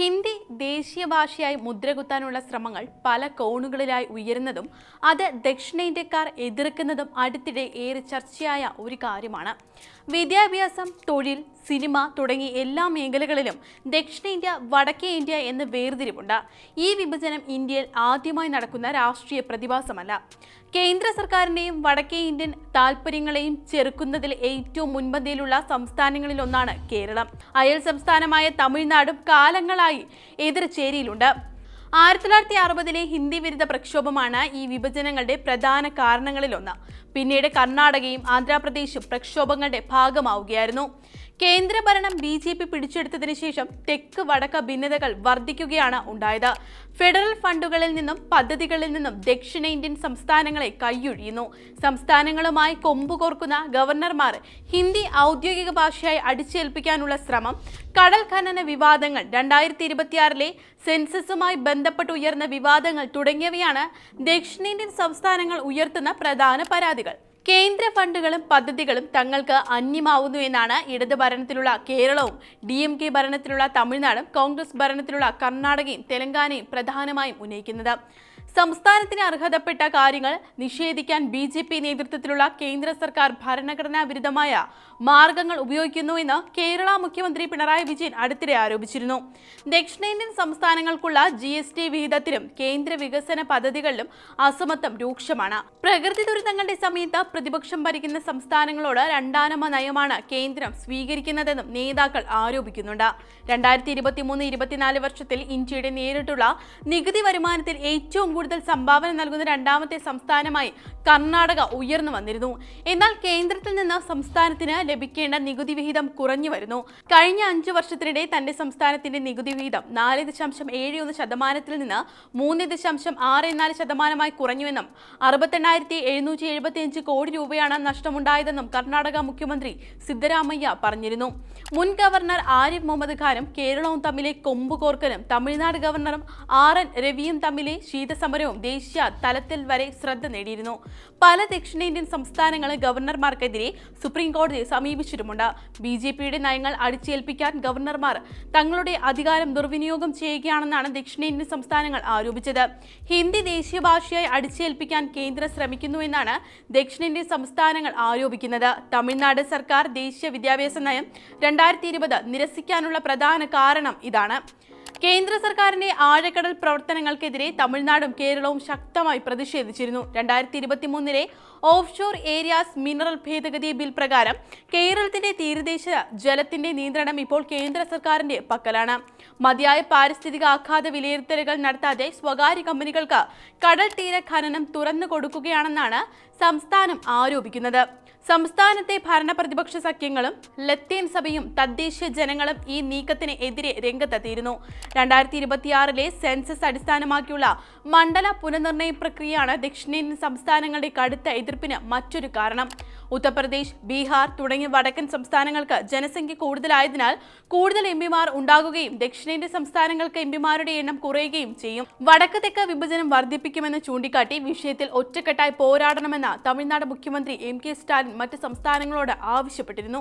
ഹിന്ദി ദേശീയ ഭാഷയായി മുദ്രകുത്താനുള്ള ശ്രമങ്ങൾ പല കോണുകളിലായി ഉയരുന്നതും അത് ദക്ഷിണേന്ത്യക്കാർ എതിർക്കുന്നതും അടുത്തിടെ ഏറെ ചർച്ചയായ ഒരു കാര്യമാണ്. വിദ്യാഭ്യാസം തൊഴിൽ സിനിമ തുടങ്ങി എല്ലാ മേഖലകളിലും ദക്ഷിണേന്ത്യ വടക്കേ ഇന്ത്യ എന്ന് വേർതിരിവുണ്ട്. ഈ വിഭജനം ഇന്ത്യയിൽ ആദ്യമായി നടക്കുന്ന രാഷ്ട്രീയ പ്രതിഭാസമല്ല. കേന്ദ്ര സർക്കാരിന്റെയും വടക്കേ ഇന്ത്യൻ താൽപ്പര്യങ്ങളെയും ചെറുക്കുന്നതിൽ ഏറ്റവും മുൻപന്തിയിലുള്ള സംസ്ഥാനങ്ങളിലൊന്നാണ് കേരളം. അയൽ സംസ്ഥാനമായ തമിഴ്നാടും കാലങ്ങളായി എതിർചേരിയിലുണ്ട്. ആയിരത്തി തൊള്ളായിരത്തി അറുപതിലെ ഹിന്ദി വിരുദ്ധ പ്രക്ഷോഭമാണ് ഈ വിഭജനങ്ങളുടെ പ്രധാന കാരണങ്ങളിലൊന്ന്. പിന്നീട് കർണാടകയും ആന്ധ്രാപ്രദേശും പ്രക്ഷോഭങ്ങളുടെ ഭാഗമാവുകയായിരുന്നു. കേന്ദ്രഭരണം ബി ജെ പി പിടിച്ചെടുത്തതിനു ശേഷം തെക്ക് വടക്ക് ഭിന്നതകൾ വർദ്ധിക്കുകയാണ് ഉണ്ടായത്. ഫെഡറൽ ഫണ്ടുകളിൽ നിന്നും പദ്ധതികളിൽ നിന്നും ദക്ഷിണേന്ത്യൻ സംസ്ഥാനങ്ങളെ കൈയൊഴിയുന്നു. സംസ്ഥാനങ്ങളുമായി കൊമ്പുകോർക്കുന്ന ഗവർണർമാർ ഹിന്ദി ഔദ്യോഗിക ഭാഷയായി അടിച്ചേൽപ്പിക്കാനുള്ള ശ്രമം കടൽ ഖനന വിവാദങ്ങൾ രണ്ടായിരത്തി ഇരുപത്തിയാറിലെ സെൻസസുമായി ബന്ധപ്പെട്ട് ഉയർന്ന വിവാദങ്ങൾ തുടങ്ങിയവയാണ് ദക്ഷിണേന്ത്യൻ സംസ്ഥാനങ്ങൾ ഉയർത്തുന്ന പ്രധാന പരാതികൾ. കേന്ദ്ര ഫണ്ടുകളും പദ്ധതികളും തങ്ങൾക്ക് അന്യമാവുന്നു എന്നാണ് ഇടത് ഭരണത്തിലുള്ള കേരളവും ഡി എം കെ ഭരണത്തിലുള്ള തമിഴ്നാടും കോൺഗ്രസ് ഭരണത്തിലുള്ള കർണാടകയും തെലങ്കാനയും പ്രധാനമായും ഉന്നയിക്കുന്നത്. സംസ്ഥാനത്തിന് അർഹതപ്പെട്ട കാര്യങ്ങൾ നിഷേധിക്കാൻ ബി ജെ പി നേതൃത്വത്തിലുള്ള കേന്ദ്ര സർക്കാർ ഭരണഘടനാ വിരുദ്ധമായ മാർഗങ്ങൾ ഉപയോഗിക്കുന്നു എന്ന് കേരള മുഖ്യമന്ത്രി പിണറായി വിജയൻ അടുത്തിടെ ആരോപിച്ചിരുന്നു. ദക്ഷിണേന്ത്യൻ സംസ്ഥാനങ്ങൾക്കുള്ള ജി എസ് ടി വിഹിതത്തിലും കേന്ദ്ര വികസന പദ്ധതികളിലും അസമത്വം രൂക്ഷമാണ്. പ്രകൃതി ദുരന്തങ്ങളുടെ സമയത്ത് പ്രതിപക്ഷം ഭരിക്കുന്ന സംസ്ഥാനങ്ങളോട് രണ്ടാനമ നയമാണ് കേന്ദ്രം സ്വീകരിക്കുന്നതെന്നും നേതാക്കൾ ആരോപിക്കുന്നുണ്ട്. രണ്ടായിരത്തി ഇരുപത്തി മൂന്ന് ഇരുപത്തിനാല് വർഷത്തിൽ ഇന്ത്യയുടെ നേരിട്ടുള്ള നികുതി വരുമാനത്തിൽ ഏറ്റവും കൂടുതൽ സംഭാവന നൽകുന്ന രണ്ടാമത്തെ സംസ്ഥാനമായി കർണാടക ഉയർന്നു വന്നിരുന്നു. എന്നാൽ കേന്ദ്രത്തിൽ നിന്ന് സംസ്ഥാനത്തിന് ലഭിക്കേണ്ട നികുതി വിഹിതം കുറഞ്ഞു വരുന്നു. കഴിഞ്ഞ അഞ്ചു വർഷത്തിനിടെ തന്റെ സംസ്ഥാനത്തിന്റെ നികുതി വിഹിതം നാല് ദശാംശം ഏഴ് ഒന്ന് ശതമാനത്തിൽ നിന്ന് മൂന്ന് ദശാംശം ആറ് നാല് ശതമാനമായി കുറഞ്ഞുവെന്നും അറുപത്തെണ്ണായിരത്തി എഴുന്നൂറ്റി എഴുപത്തി അഞ്ച് കോടി രൂപയാണ് നഷ്ടമുണ്ടായതെന്നും കർണാടക മുഖ്യമന്ത്രി സിദ്ധരാമയ്യ പറഞ്ഞിരുന്നു. മുൻ ഗവർണർ ആരിഫ് മുഹമ്മദ് ഖാനും കേരളവും തമ്മിലെ കൊമ്പുകോർക്കനും തമിഴ്നാട് ഗവർണറും ആർ എൻ രവിയും തമ്മിലെ ശീതസമരവും ദേശീയ തലത്തിൽ വരെ ശ്രദ്ധ നേടിയിരുന്നു. പല ദക്ഷിണേന്ത്യൻ സംസ്ഥാനങ്ങളും ഗവർണർമാർക്കെതിരെ സുപ്രീം കോടതിയെ സമീപിച്ചിട്ടുമുണ്ട്. ബി ജെ പിയുടെ നയങ്ങൾ അടിച്ചേൽപ്പിക്കാൻ ഗവർണർമാർ തങ്ങളുടെ അധികാരം ദുർവിനിയോഗം ചെയ്യുകയാണെന്നാണ് ദക്ഷിണേന്ത്യൻ സംസ്ഥാനങ്ങൾ ആരോപിച്ചത്. ഹിന്ദി ദേശീയ ഭാഷയായി അടിച്ചേൽപ്പിക്കാൻ കേന്ദ്രം ശ്രമിക്കുന്നുവെന്നാണ് ദക്ഷിണേന്ത്യൻ സംസ്ഥാനങ്ങൾ ആരോപിക്കുന്നത്. തമിഴ്നാട് സർക്കാർ ദേശീയ വിദ്യാഭ്യാസ നയം രണ്ടായിരത്തി ഇരുപത് നിരസിക്കാനുള്ള പ്രധാന കാരണം ഇതാണ്. കേന്ദ്ര സർക്കാരിന്റെ ആഴക്കടൽ പ്രവർത്തനങ്ങൾക്കെതിരെ തമിഴ്നാടും കേരളവും ശക്തമായി പ്രതിഷേധിച്ചിരുന്നു. രണ്ടായിരത്തി ഇരുപത്തി മൂന്നിലെ ഓഫ് ഷോർ ഏരിയാസ് മിനറൽ ഭേദഗതി ബിൽ പ്രകാരം കേരളത്തിന്റെ തീരദേശ ജലത്തിന്റെ നിയന്ത്രണം ഇപ്പോൾ കേന്ദ്ര സർക്കാരിന്റെ പക്കലാണ്. മതിയായ പാരിസ്ഥിതിക ആഘാത വിലയിരുത്തലുകൾ നടത്താതെ സ്വകാര്യ കമ്പനികൾക്ക് കടൽ തീര ഖനനം തുറന്നു കൊടുക്കുകയാണെന്നാണ് സംസ്ഥാനം ആരോപിക്കുന്നത്. സംസ്ഥാനത്തെ ഭരണപ്രതിപക്ഷ സഖ്യങ്ങളും ലത്തീൻ സഭയും തദ്ദേശീയ ജനങ്ങളും ഈ നീക്കത്തിന് എതിരെ രംഗത്തെത്തിയിരുന്നു. രണ്ടായിരത്തി ഇരുപത്തിയാറിലെ സെൻസസ് അടിസ്ഥാനമാക്കിയുള്ള മണ്ഡല പുനർനിർണയ പ്രക്രിയയാണ് ദക്ഷിണേന്ത്യൻ സംസ്ഥാനങ്ങളുടെ കടുത്ത എതിർപ്പിന് മറ്റൊരു കാരണം. ഉത്തർപ്രദേശ് ബീഹാർ തുടങ്ങിയ വടക്കൻ സംസ്ഥാനങ്ങൾക്ക് ജനസംഖ്യ കൂടുതലായതിനാൽ കൂടുതൽ എം പിമാർ ഉണ്ടാകുകയും ദക്ഷിണേന്ത്യൻ സംസ്ഥാനങ്ങൾക്ക് എം പിമാരുടെ എണ്ണം കുറയുകയും ചെയ്യും. വടക്ക് തെക്ക് വിഭജനം വർദ്ധിപ്പിക്കുമെന്ന് ചൂണ്ടിക്കാട്ടി വിഷയത്തിൽ ഒറ്റക്കെട്ടായി പോരാടണമെന്ന തമിഴ്നാട് മുഖ്യമന്ത്രി എം കെ സ്റ്റാലിൻ മറ്റ് സംസ്ഥാനങ്ങളോട് ആവശ്യപ്പെട്ടിരുന്നു